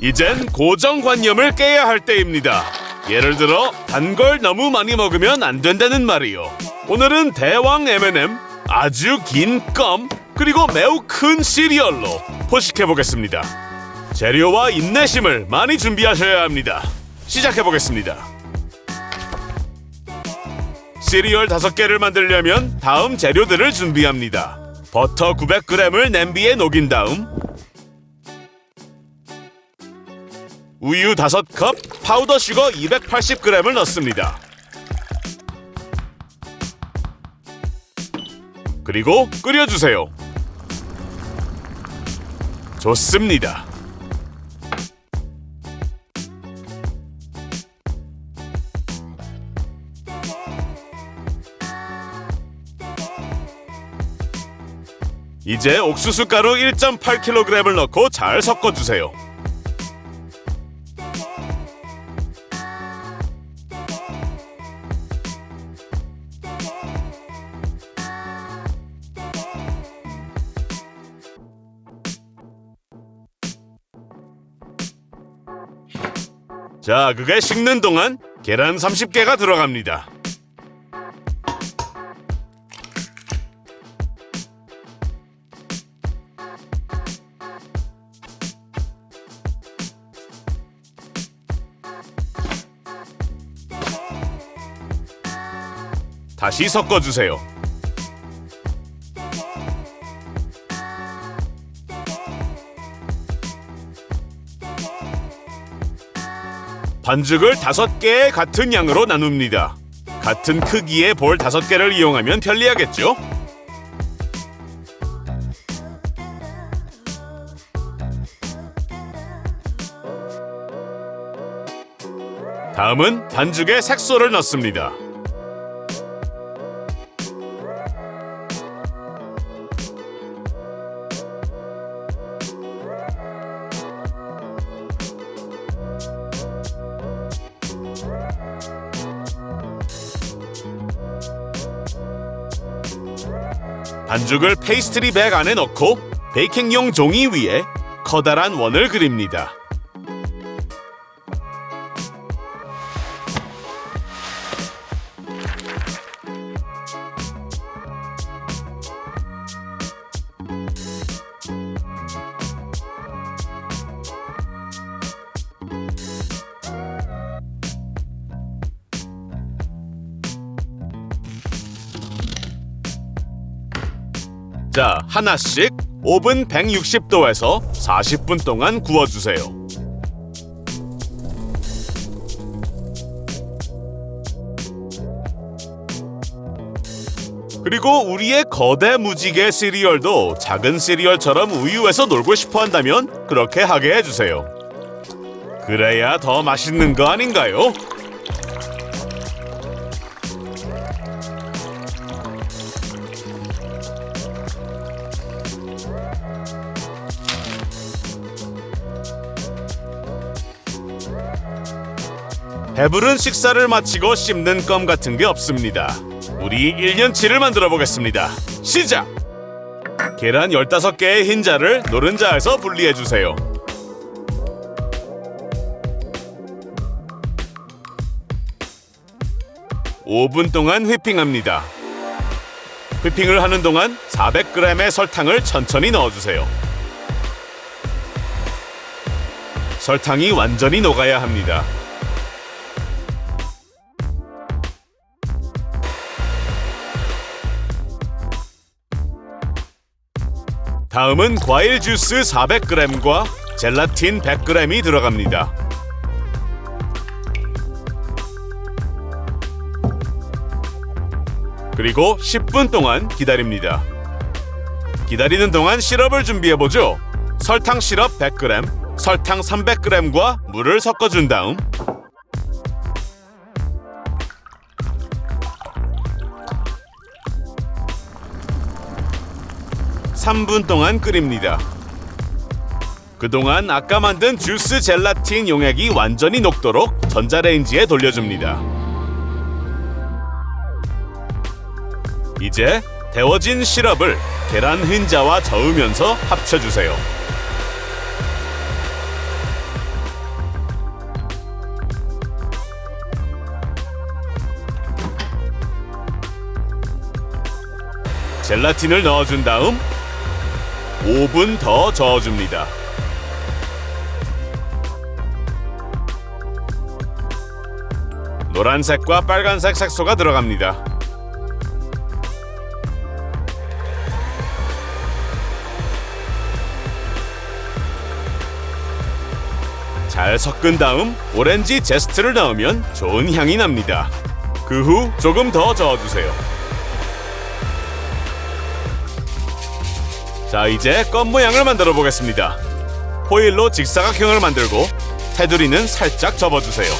이젠 고정관념을 깨야 할 때입니다. 예를 들어 단 걸 너무 많이 먹으면 안 된다는 말이요. 오늘은 대왕 M&M 아주 긴 껌 그리고 매우 큰 시리얼로 포식해 보겠습니다. 재료와 인내심을 많이 준비하셔야 합니다. 시작해 보겠습니다. 시리얼 5개를 만들려면 다음 재료들을 준비합니다. 버터 900g을 냄비에 녹인 다음 우유 5컵, 파우더 슈거 280g을 넣습니다. 그리고 끓여주세요. 좋습니다. 이제 옥수수 가루 1.8kg을 넣고 잘 섞어주세요. 자, 그게 식는 동안 계란 30개가 들어갑니다. 다시 섞어주세요. 반죽을 다섯 개의 같은 양으로 나눕니다. 같은 크기의 볼 다섯 개를 이용하면 편리하겠죠? 다음은 반죽에 색소를 넣습니다. 반죽을 페이스트리 백 안에 넣고 베이킹용 종이 위에 커다란 원을 그립니다. 자, 하나씩 오븐 160도에서 40분 동안 구워주세요. 그리고 우리의 거대 무지개 시리얼도 작은 시리얼처럼 우유에서 놀고 싶어 한다면 그렇게 하게 해주세요. 그래야 더 맛있는 거 아닌가요? 배부른 식사를 마치고 씹는 껌 같은 게 없습니다. 우리 1년치를 만들어 보겠습니다. 시작! 계란 15개의 흰자를 노른자에서 분리해 주세요. (5분) 동안 휘핑합니다. 휘핑을 하는 동안 400g의 설탕을 천천히 넣어주세요. 설탕이 완전히 녹아야 합니다. 다음은 과일 주스 400g과 젤라틴 100g이 들어갑니다. 그리고 10분 동안 기다립니다. 기다리는 동안 시럽을 준비해 보죠. 설탕 시럽 100g, 설탕 300g과 물을 섞어준 다음 3분 동안 끓입니다. 그동안 아까 만든 주스 젤라틴 용액이 완전히 녹도록 전자레인지에 돌려줍니다. 이제 데워진 시럽을 계란 흰자와 저으면서 합쳐주세요. 젤라틴을 넣어준 다음 5분 더 저어줍니다. 노란색과 빨간색 색소가 들어갑니다. 잘 섞은 다음 오렌지 제스트를 넣으면 좋은 향이 납니다. 그 후 조금 더 저어주세요. 자 이제 껌 모양을 만들어 보겠습니다. 호일로 직사각형을 만들고 테두리는 살짝 접어주세요.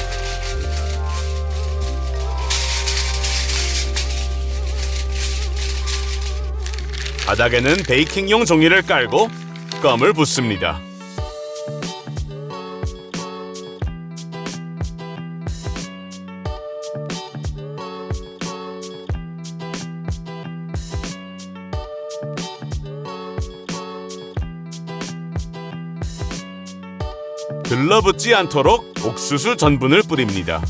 바닥에는 베이킹용 종이를 깔고 껌을 붓습니다. 들러붙지 않도록 옥수수 전분을 뿌립니다.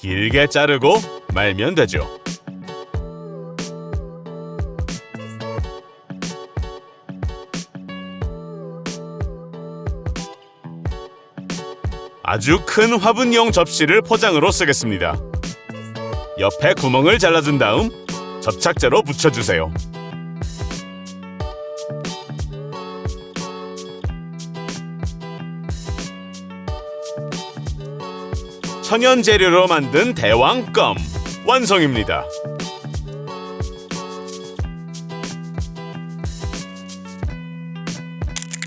길게 자르고 말면 되죠. 아주 큰 화분용 접시를 포장으로 쓰겠습니다. 옆에 구멍을 잘라준 다음 접착제로 붙여주세요. 천연 재료로 만든 대왕껌 완성입니다.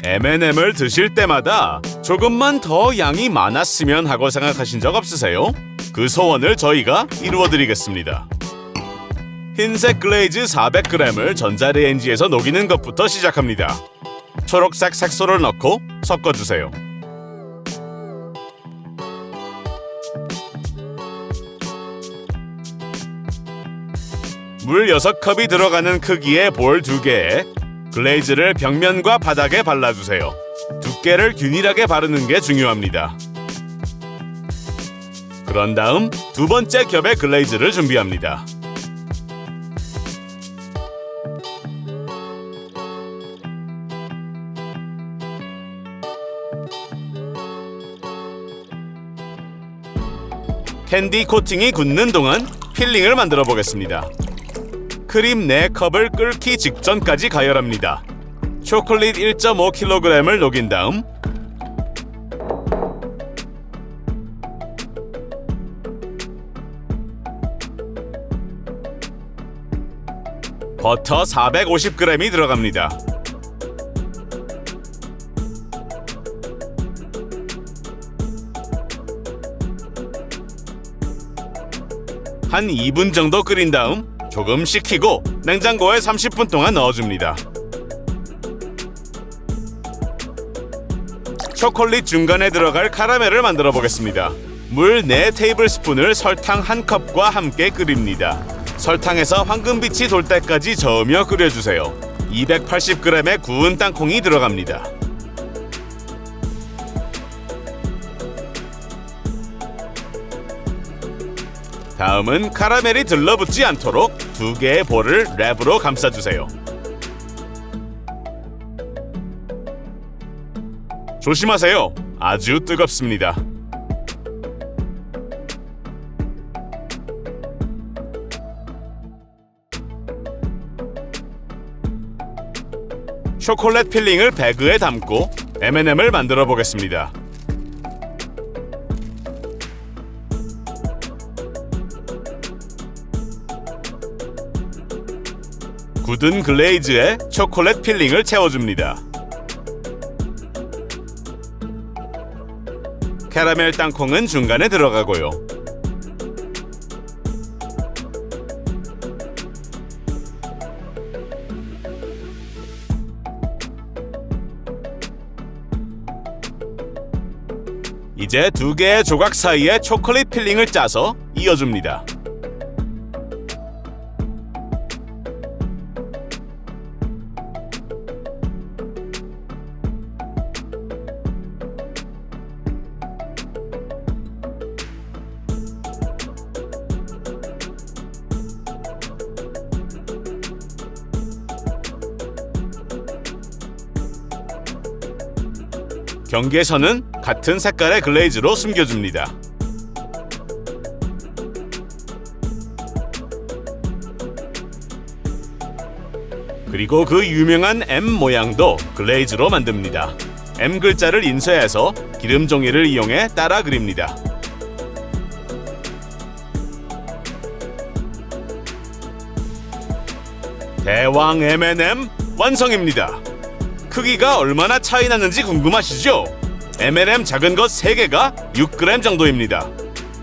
M&M을 드실 때마다 조금만 더 양이 많았으면 하고 생각하신 적 없으세요? 그 소원을 저희가 이루어드리겠습니다. 흰색 글레이즈 400g을 전자레인지에서 녹이는 것부터 시작합니다. 초록색 색소를 넣고 섞어주세요. 물 6컵이 들어가는 크기의 볼 2개에 글레이즈를 벽면과 바닥에 발라주세요. 두께를 균일하게 바르는 게 중요합니다. 그런 다음 두 번째 겹의 글레이즈를 준비합니다. 캔디 코팅이 굳는 동안 필링을 만들어 보겠습니다. 크림 4컵을 끓기 직전까지 가열합니다. 초콜릿 1.5kg을 녹인 다음 버터 450g이 들어갑니다. 한 2분 정도 끓인 다음 조금 식히고 냉장고에 30분 동안 넣어줍니다. 초콜릿 중간에 들어갈 카라멜을 만들어 보겠습니다. 물 4테이블스푼을 설탕 1컵과 함께 끓입니다. 설탕에서 황금빛이 돌 때까지 저으며 끓여주세요. 280g의 구운 땅콩이 들어갑니다. 다음은 카라멜이 들러붙지 않도록 두 개의 볼을 랩으로 감싸주세요. 조심하세요. 아주 뜨겁습니다. 초콜릿 필링을 배그에 담고 M&M을 만들어 보겠습니다. 굳은 글레이즈에 초콜릿 필링을 채워줍니다. 캐러멜 땅콩은 중간에 들어가고요. 이제 두 개의 조각 사이에 초콜릿 필링을 짜서 이어줍니다. 경계선은 같은 색깔의 글레이즈로 숨겨줍니다. 그리고 그 유명한 M 모양도 글레이즈로 만듭니다. M 글자를 인쇄해서 기름 종이를 이용해 따라 그립니다. 대왕 M&M 완성입니다. 크기가 얼마나 차이 나는지 궁금하시죠? M&M 작은 것 3개가 6g 정도입니다.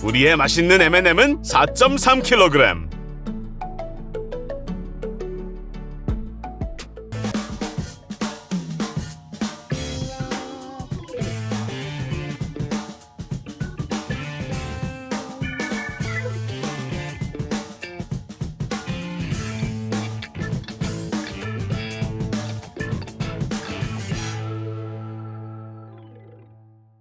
우리의 맛있는 M&M은 4.3kg.